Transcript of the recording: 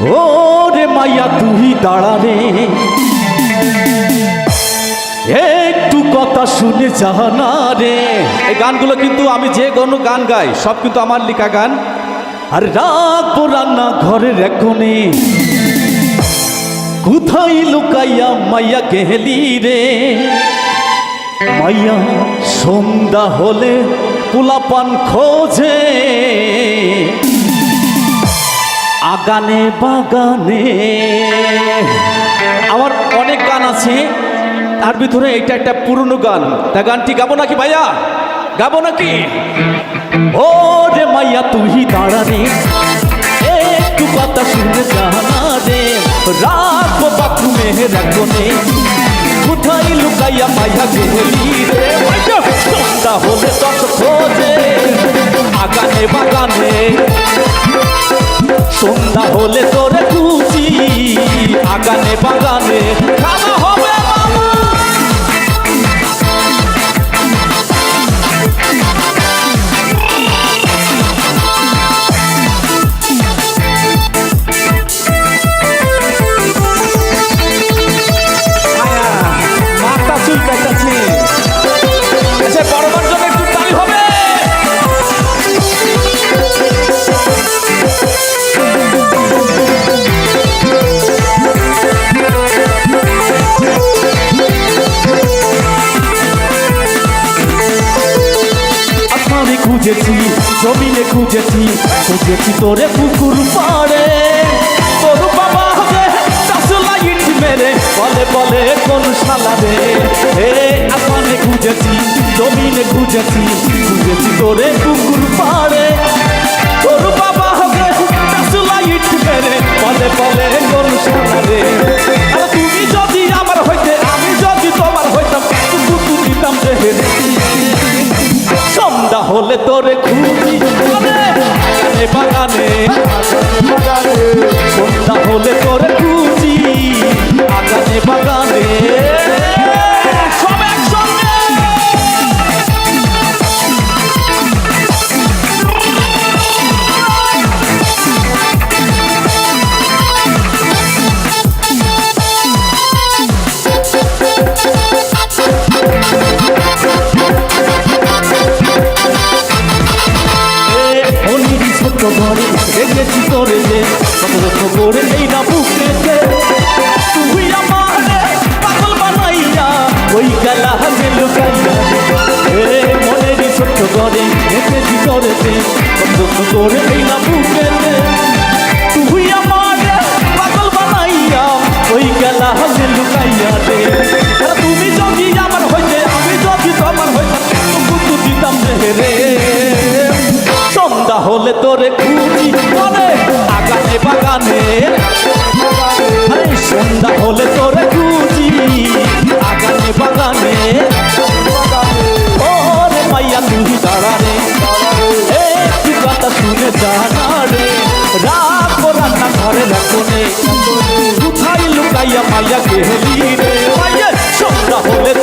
ও রে মাইয়া, তুই দাঁড়া রে। একটু কথা শুনে জানা রে। এই গানগুলো কিন্তু আমি যে কোনো গান গাই, সব কিন্তু আমার লেখা গান। আর রাখব রান্না ঘরের এখনে। কোথায় লুকাইয়া মাইয়া গেলি রে? মাইয়া, সন্ধ্যা হলে পোলাপান খোঁজে। আগানে বাগানে। আমার অনেক গান আছে, তার ভিতরে এটা একটা পুরনো গান। তা গানটি গাবো নাকি ভাইয়া? গাবো নাকি? ও রে মাইয়া, তুই দাঁড়া রে। একটু কথা শুনে জানা রে। রাখব বাথরুমে রাখব নে কোথায় লুকাইয়া মাইয়া গেলি রে। মাইয়া সন্ধ্যা হলে তত খোঁজে। আগানে বাগানে। হলে তোরে খুঁজেছি, জমিনে খুঁজেছি খুঁজেছি তোরে পুকুর পাড়ে। তোর বাবা হবে টাসলা ইট মেরে, বলে বলে, কোন শালা রে। হে আসমানে খুঁজেছি, জমিনে খুঁজেছি খুঁজেছি তোরে পুকুর পাড়ে। তোর বাবা হবে টাসলা ইট মেরে, বলে বলে, কোন শালা রে। আরে তুমি যদি আমার হইতে, আমি যদি তোমার হইতাম তুই দিতাম রে হলে তোরে খুঁজি। বাগানে। বাগানে। রকম করে এই না বুকেতে তুই আমার পাগল বানাইয়া ওই গেলা হাতে লুকাইয়া এ মনের ছোট ঘরে রেখেছি তোরে যে কত রকম করে এই না বুকেতে তুই আমার পাগল বানাইয়া ওই গেলা হাতে লুকাইয়া আর তুমি যদি আমার হইতে, আমি যদি তোমার হইতাম তবু দিতাম রে। রে সন্ধ্যা হলে তোরে খুঁজি লুকাইয়া মাইয়া গেলি রে সন্ধ্যা হলে